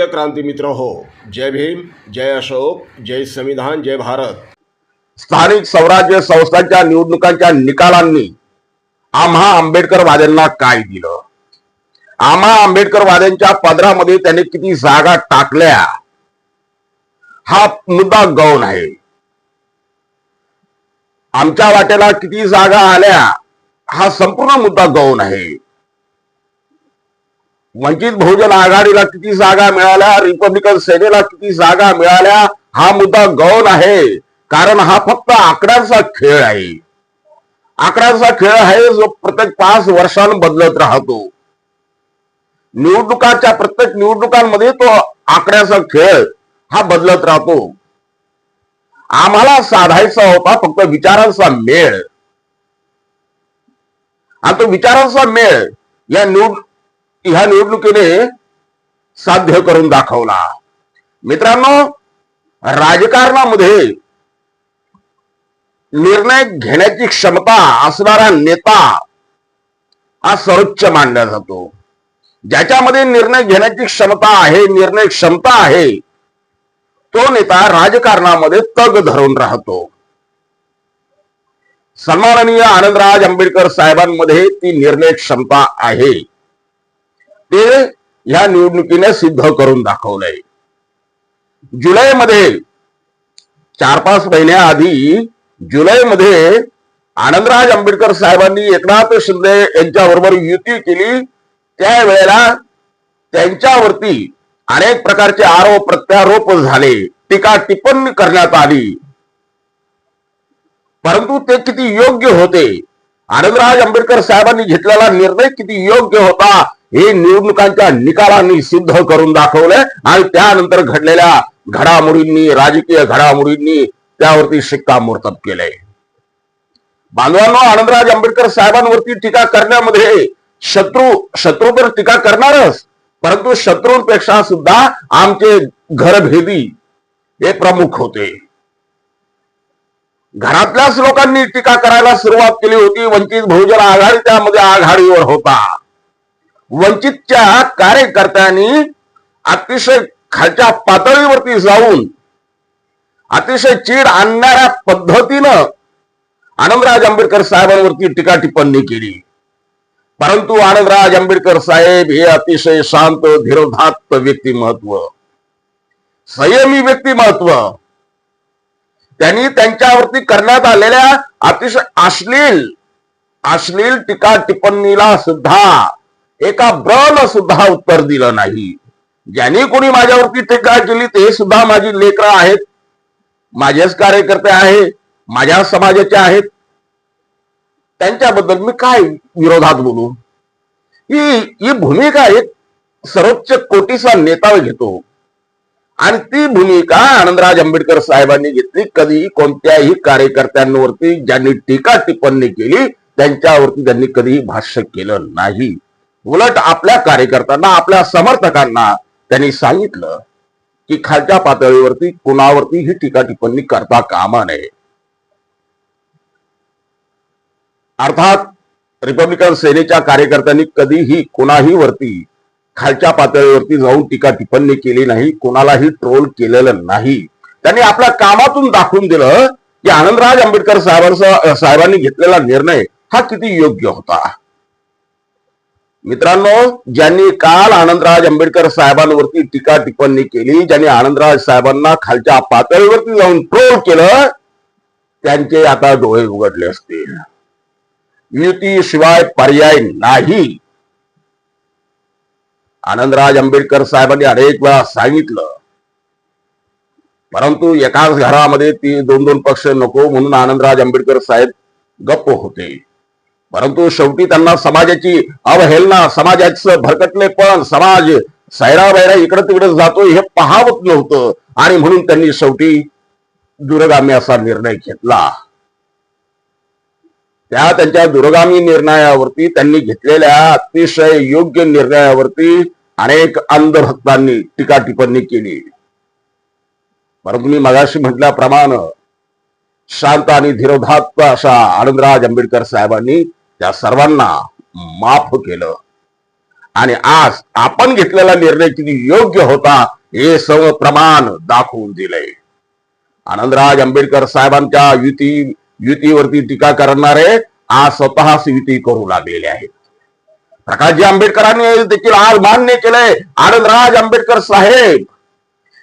प्रिय क्रांती मित्र हो। जय भीम जय अशोक जय संविधान जय भारत। स्थानिक स्वराज्य संस्थांच्या निवडणुकांच्या निकालांनी आम्हा आंबेडकरवाद्यांना काय दिलं? आम्हा आंबेडकरवाद्यांच्या पदरामध्ये त्यांनी किती जागा टाकल्या? हा मुद्दा गौण आहे. आमच्या वाट्याला किती जागा आल्या? हा संपूर्ण मुद्दा गौण आहे. वंचित बहुजन आघाडीला किती जागा मिळाल्या? रिपब्लिकन सेनेला किती जागा मिळाल्या? हा मुद्दा गौण आहे. कारण हा फक्त आकड्यांचा खेळ आहे. आकड्यांचा खेळ आहे जो प्रत्येक पाच वर्षांनी बदलत राहतो. निवडणुकाच्या प्रत्येक निवडणुकांमध्ये तो आकड्याचा खेळ हा बदलत राहतो. आम्हाला साधायचा होता फक्त विचारांचा मेळ. आणि तो विचारांचा मेळ या निवड ह्या निवडणुकीने साध्य करून दाखवला. मित्रांनो राजकारणामध्ये निर्णय घेण्याची क्षमता असणारा नेता हा सर्वोच्च मानला जातो. ज्याच्यामध्ये निर्णय घेण्याची क्षमता आहे निर्णय क्षमता आहे तो नेता राजकारणामध्ये तग धरून राहतो. सन्माननीय आनंदराज आंबेडकर साहेबांमध्ये ती निर्णय क्षमता आहे. ते या निवडणुकीने सिद्ध करून दाखवलंय. जुलैमध्ये चार पाच महिन्याआधी जुलैमध्ये आनंदराज आंबेडकर साहेबांनी एकनाथ शिंदे यांच्याबरोबर युती केली. त्यावेळेला त्यांच्यावरती अनेक प्रकारचे आरोप प्रत्यारोप झाले. टीका टिप्पणी करण्यात आली. परंतु ते किती योग्य होते? आनंदराज आंबेडकर साहेबांनी घेतलेला निर्णय किती योग्य होता? हे निवडणुकांच्या निकालांनी सिद्ध करून दाखवलंय आणि त्यानंतर घडलेल्या घडामोडींनी राजकीय घडामोडींनी त्यावरती शिक्कामोर्तब केलंय बांधवांनो आनंदराज आंबेडकर साहेबांवरती टीका करण्यामध्ये शत्रू शत्रू तर टीका करणारच परंतु शत्रूंपेक्षा सुद्धा आमचे घरभेदी हे प्रमुख होते. घरातल्याच लोकांनी टीका करायला सुरुवात केली होती वंचित बहुजन आघाडी त्यामध्ये आघाडीवर होता. वंचितच्या कार्यकर्त्यांनी अतिशय खालच्या पातळीवरती जाऊन अतिशय चीड आणणाऱ्या पद्धतीनं आनंदराज आंबेडकर साहेबांवरती टीका टिप्पणी केली. परंतु आनंदराज आंबेडकर साहेब हे अतिशय शांत धीरोधात्त व्यक्तिमत्व. संयमी व्यक्तिमत्व. त्यांनी त्यांच्यावरती करण्यात आलेल्या अतिशय अश्लील अश्लील टीका टिप्पणीला सुद्धा एका ब्रन सुद्धा उत्तर दिलं नाही. ज्यांनी कोणी माझ्यावरती टीका केली ते सुद्धा माझी लेकरं आहेत. माझेच कार्यकर्ते आहे माझ्या समाजाचे आहेत. त्यांच्याबद्दल मी काय विरोधात बोलू? ही ही भूमिका एक सर्वोच्च कोटीचा नेता घेतो. आणि ती भूमिका आनंदराज आंबेडकर साहेबांनी घेतली. कधीही कोणत्याही कार्यकर्त्यांवरती ज्यांनी टीका टिप्पणी केली त्यांच्यावरती त्यांनी कधीही भाष्य केलं नाही. उलट आपल्या कार्यकर्त्यांना आपल्या समर्थकांना त्यांनी सांगितलं की खालच्या पातळीवरती कुणावरती ही टीका टिप्पणी करता कामा नये. अर्थात रिपब्लिकन सेनेच्या कार्यकर्त्यांनी कधीही कुणाही वरती खालच्या पातळीवरती जाऊन टीका टिप्पणी केली नाही कोणालाही ट्रोल केलेलं नाही. त्यांनी आपल्या कामातून दाखवून दिलं की आनंदराज आंबेडकर साहेबांचा साहेबांनी घेतलेला निर्णय हा किती योग्य होता? मित्रांनो ज्यांनी काल आनंदराज आंबेडकर साहेबांवरती टीका टिप्पणी केली ज्यांनी आनंदराज साहेबांना खालच्या पातळीवरती जाऊन ट्रोल केलं त्यांचे आता डोळे उघडले असतील. युती शिवाय पर्याय नाही. आनंदराज आंबेडकर साहेबांनी अनेक वेळा सांगितलं. परंतु एकाच घरामध्ये ती दोन दोन पक्ष नको म्हणून आनंदराज आंबेडकर साहेब गप्प होते. परंतु शेवटी त्यांना समाजाची अवहेलना समाजाचं भरकटलेपण समाज सैरा बैरा इकडे तिकडे जातो हे पाहावत नव्हतं. आणि म्हणून त्यांनी शेवटी दूरगामी असा निर्णय घेतला. त्या त्यांच्या दूरगामी निर्णयावरती त्यांनी घेतलेल्या अतिशय योग्य निर्णयावरती अनेक अंधभक्तांनी टीका टिप्पणी केली. परंतु मी मगाशी म्हटल्याप्रमाणे शांत आणि धीरोधात्त अशा आनंदराज आंबेडकर साहेबांनी त्या सर्वांना माफ केलं. आणि आज आपण घेतलेला निर्णय किती योग्य होता हे सर्व प्रमाण दाखवून दिलंय. आनंदराज आंबेडकर साहेबांच्या युती युतीवरती टीका करणारे आज स्वतःच युती करू लागलेले आहेत. प्रकाशजी आंबेडकरांनी देखील आज मान्य केलंय. आनंदराज आंबेडकर साहेब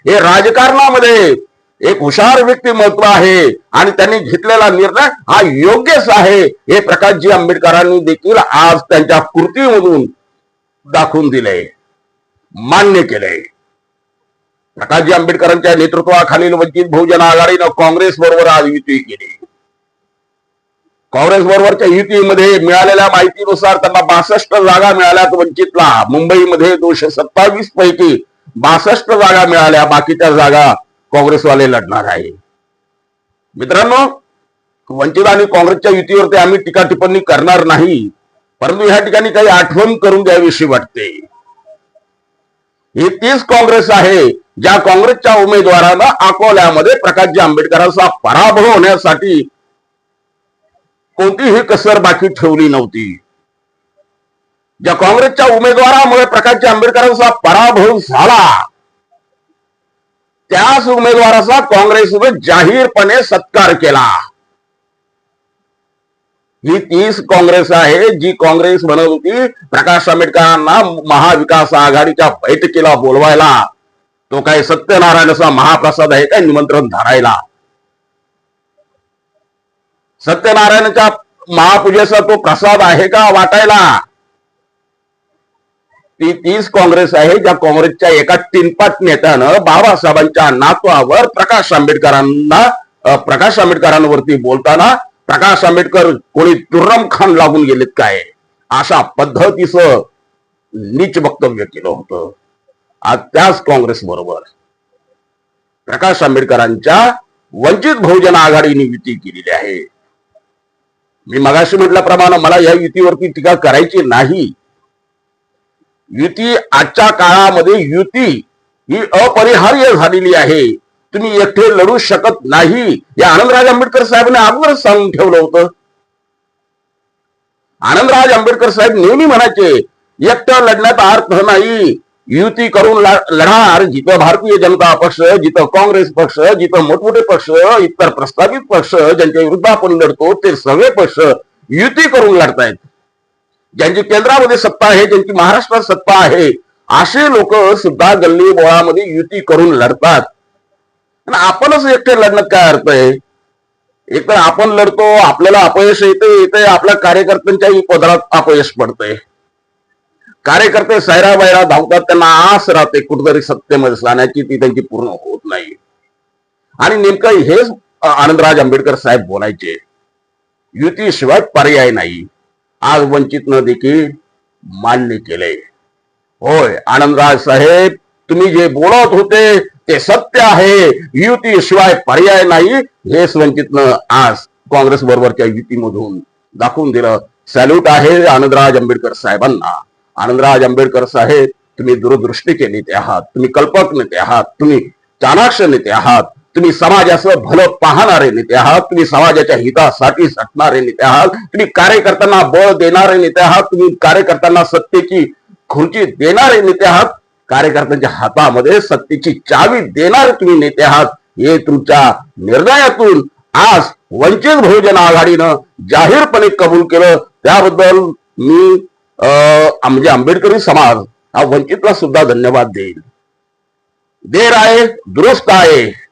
हे राजकारणामध्ये एक हुशार व्यक्तिमत्व आहे आणि त्यांनी घेतलेला निर्णय हा योग्यच आहे. हे प्रकाशजी आंबेडकरांनी देखील आज त्यांच्या कृतीमधून दाखवून दिलंय मान्य केलंय प्रकाशजी आंबेडकरांच्या नेतृत्वाखालील वंचित बहुजन आघाडीनं काँग्रेस बरोबर आज युती केली. काँग्रेस बरोबरच्या युतीमध्ये मिळालेल्या माहितीनुसार त्यांना बासष्ट जागा मिळाल्यात वंचितला. मुंबईमध्ये दोनशे सत्तावीस पैकी बासष्ट जागा मिळाल्या. बाकीच्या जागा काँग्रेसवाले लढणार आहे. मित्रांनो वंचित आणि काँग्रेसच्या युतीवरती आम्ही टीका टिप्पणी करणार नाही परंतु ह्या ठिकाणी काही आठवण करून द्यावीशी वाटते. ही तीच काँग्रेस आहे ज्या काँग्रेसच्या उमेदवाराला अकोल्यामध्ये प्रकाशजी आंबेडकरांचा पराभव होण्यासाठी कोणतीही कसर बाकी ठेवली नव्हती. ज्या काँग्रेसच्या उमेदवारामुळे प्रकाशजी आंबेडकरांचा पराभव झाला त्याच उमेदवाराचा काँग्रेसनं जाहीरपणे सत्कार केला. ही तीच काँग्रेस आहे जी काँग्रेस म्हणत होती प्रकाश आंबेडकरांना महाविकास आघाडीच्या बैठकीला बोलवायला. तो काय सत्यनारायणाचा महाप्रसाद आहे काय निमंत्रण धरायला? सत्यनारायणाच्या महापूजेचा तो प्रसाद आहे का वाटायला? ती तीच काँग्रेस आहे ज्या काँग्रेसच्या एका टिनपाट नेत्यानं बाबासाहेबांच्या नातवावर प्रकाश आंबेडकरांना प्रकाश आंबेडकरांवरती बोलताना प्रकाश आंबेडकर कोणी तुर्रम खान लागून गेलेत काय? अशा पद्धतीचं नीच वक्तव्य केलं होतं. आज त्याच काँग्रेस बरोबर. प्रकाश आंबेडकरांच्या वंचित बहुजन आघाडीने युती केलेली आहे. मी मगाशी म्हटल्याप्रमाणे मला या युतीवरती टीका करायची नाही. युती आजच्या काळामध्ये युती ही अपरिहार्य झालेली आहे. तुम्ही एकटे लढू शकत नाही. या आनंदराज आंबेडकर साहेबांनी अगोदरच सांगून ठेवलं होतं. आनंदराज आंबेडकर साहेब नेहमी म्हणायचे एकटं लढण्यात अर्थ नाही. युती करून लढणार जिथं भारतीय जनता पक्ष जिथं काँग्रेस पक्ष जिथं मोठमोठे पक्ष इतर प्रस्तावित पक्ष ज्यांच्या विरुद्ध आपण लढतो ते सगळे पक्ष युती करून लढतायत. ज्यांची केंद्रामध्ये सत्ता आहे ज्यांची महाराष्ट्रात सत्ता आहे असे लोक सुद्धा गल्ली बोळामध्ये युती करून लढतात. आपणच एकटे लढण्यात काय अर्थ आहे? एक तर आपण लढतो आपल्याला अपयश येते येते आपल्या कार्यकर्त्यांच्याही पदरात अपयश पडतंय. कार्यकर्ते सैरा बैरा धावतात त्यांना आस राहते कुठेतरी सत्तेमध्ये जाण्याची ती त्यांची पूर्ण होत नाही. आणि नेमकं हेच आनंदराज आंबेडकर साहेब बोलायचे युतीशिवाय पर्याय नाही. आज वंचितनं देखील मान्य केले. होय आनंदराज साहेब तुम्ही जे बोलत होते ते सत्य आहे. युतीशिवाय पर्याय नाही. हेच वंचितनं आज काँग्रेस बरोबरच्या युतीमधून दाखवून दिलं. सॅल्यूट आहे आनंदराज आंबेडकर साहेबांना. आनंदराज आंबेडकर साहेब तुम्ही दूरदृष्टीचे नेते आहात तुम्ही कल्पक नेते आहात तुम्ही चाणाक्ष नेते आहात. तुम्ही समाजाचं भलं पाहणारे नेते आहात तुम्ही समाजाच्या हितासाठी झटणारे नेते आहात तुम्ही कार्यकर्त्यांना बळ देणारे नेते आहात तुम्ही कार्यकर्त्यांना सत्तेची खुर्ची देणारे नेते आहात कार्यकर्त्यांच्या हातामध्ये सत्तेची चावी देणारे तुम्ही नेते आहात हे तुमच्या निर्णयातून आज वंचित बहुजन आघाडीनं जाहीरपणे कबूल केलं. त्याबद्दल मी अं, म्हणजे आंबेडकरी समाज हा वंचितला सुद्धा धन्यवाद देईल देर आहे दुरुस्त आहे.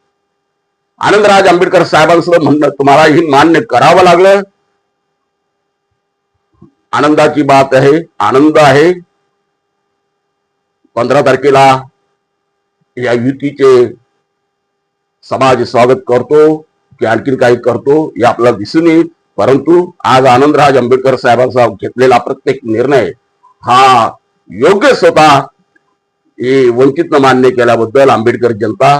आनंदराज आंबेडकर साहेबांचं म्हणणं तुम्हाला ही मान्य करावं लागलं. आनंदाची बात आहे आनंद आहे. पंधरा तारखेला या युतीचे समाज स्वागत करतो की आणखीन काही करतो हे आपल्याला दिसून येईल. परंतु आज आनंदराज आंबेडकर साहेबांचा घेतलेला प्रत्येक निर्णय हा योग्य स्वतः हे वंचितनं मान्य केल्याबद्दल आंबेडकर जनता